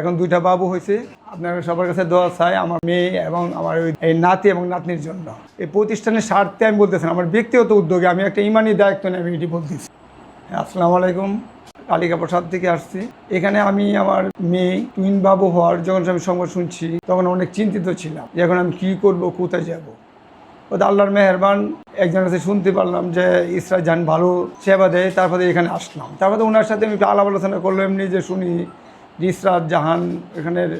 এখন দুইটা বাবু হয়েছে। আপনার সবার কাছে দোয়া চাই, আমার মেয়ে এবং আমার এই নাতি এবং নাতনির জন্য। এই প্রতিষ্ঠানের স্বার্থে আমি বলতেছেন আমার ব্যক্তিগত উদ্যোগে আমি একটা ইমানি দায়িত্ব নিয়ে আমি এটি বলতেছি। আসসালামু আলাইকুম, কালিকা প্রসাদ থেকে আসছি। এখানে আমি আমার মেয়ে টুইন বাবু হওয়ার যখন আমি সংবাদ শুনছি, তখন অনেক চিন্তিত ছিলাম যে এখন আমি কী করব, কোথায় যাব। ওদের আল্লাহর মেহরবান, একজনের কাছে শুনতে পারলাম যে ইসরা জান ভালো সেবা দেয়, তারপরে এখানে আসলাম। তারপরে ওনার সাথে আমি আলাপ আলোচনা করলাম এমনি যে শুনি যে ইসরাত জাহান, এখানের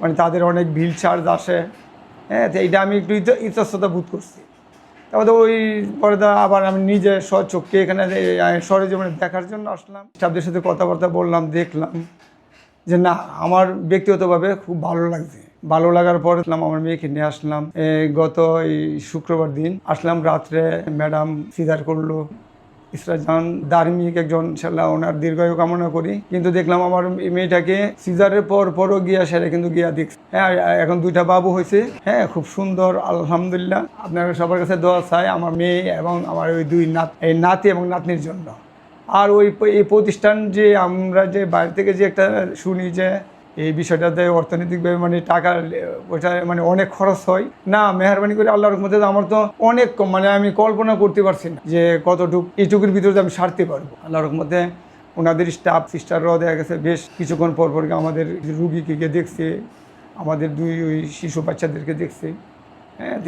মানে তাদের অনেক ভিল চার্জ আসে। হ্যাঁ তো এইটা আমি একটু ইতস্ততা বোধ করছি। তারপরে ওই পরে আবার আমি নিজে স্বচক্ষে এখানে সরেজমিনে দেখার জন্য আসলাম। স্টাফদের সাথে কথাবার্তা বললাম, দেখলাম যে না, আমার ব্যক্তিগতভাবে খুব ভালো লাগছে। ভালো লাগার পর আমার মেয়েকে নিয়ে আসলাম। গত এই শুক্রবার দিন আসলাম, রাত্রে ম্যাডাম সিদার করল। ইসরাজান ধার্মিক একজন ইনশাল্লাহ ওনার দীর্ঘায়ু কামনা করি। কিন্তু দেখলাম আমার মেয়েটাকে সিজারের পর পরও গিয়া সেরে কিন্তু গিয়া দেখছি। হ্যাঁ এখন দুইটা বাবু হয়েছে। হ্যাঁ খুব সুন্দর, আলহামদুলিল্লাহ। আপনারা সবার কাছে দোয়া চাই আমার মেয়ে এবং আমার ওই দুই নাত, এই নাতি এবং নাতনির জন্য। আর ওই এই প্রতিষ্ঠান যে আমরা যে বাইরে থেকে যে একটা শুনি যে এই বিষয়টাতে অর্থনৈতিকভাবে মানে টাকা, ওইটা মানে অনেক খরচ হয়। না, মেহরবানি করে আল্লাহর মধ্যে আমার তো অনেক মানে আমি কল্পনা করতে পারছি না যে কতটুক, এইটুকুর ভিতরে আমি সারতে পারব। আল্লাহর মধ্যে ওনাদের স্টাফ সিস্টাররাও দেখা গেছে, বেশ কিছুক্ষণ পর পর আমাদের রুগীকে দেখছে, আমাদের দুই ওই শিশু বাচ্চাদেরকে দেখছে।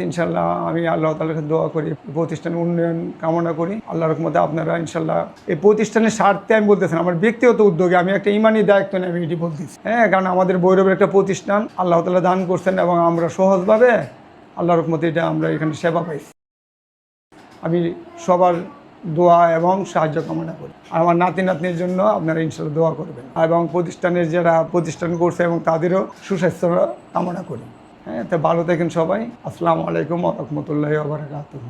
ইনশাল্লাহ আমি আল্লাহ তালার কাছে দোয়া করি, প্রতিষ্ঠানের উন্নয়ন কামনা করি। আল্লাহ রহমতে আপনারা ইনশাল্লাহ এই প্রতিষ্ঠানের স্বার্থে আমি বলতেছেন আমার ব্যক্তিগত উদ্যোগে আমি একটা ইমানি দায়িত্ব নিয়ে আমি এটি বলতেছি। হ্যাঁ কারণ আমাদের বৈরবের একটা প্রতিষ্ঠান, আল্লাহ তালা দান করছেন এবং আমরা সহজভাবে আল্লাহ রহমতে এটা আমরা এখানে সেবা পাইছি। আমি সবার দোয়া এবং সাহায্য কামনা করি। আর আমার নাতি নাতনির জন্য আপনারা ইনশাল্লাহ দোয়া করবেন। এবং প্রতিষ্ঠানের যারা প্রতিষ্ঠান করছে এবং তাদেরও সুস্বাস্থ্য কামনা করি। হ্যাঁ তা ভালো থাকেন সবাই। আসসালামু আলাইকুম রহমতুল্লাহ বারকাতুহ।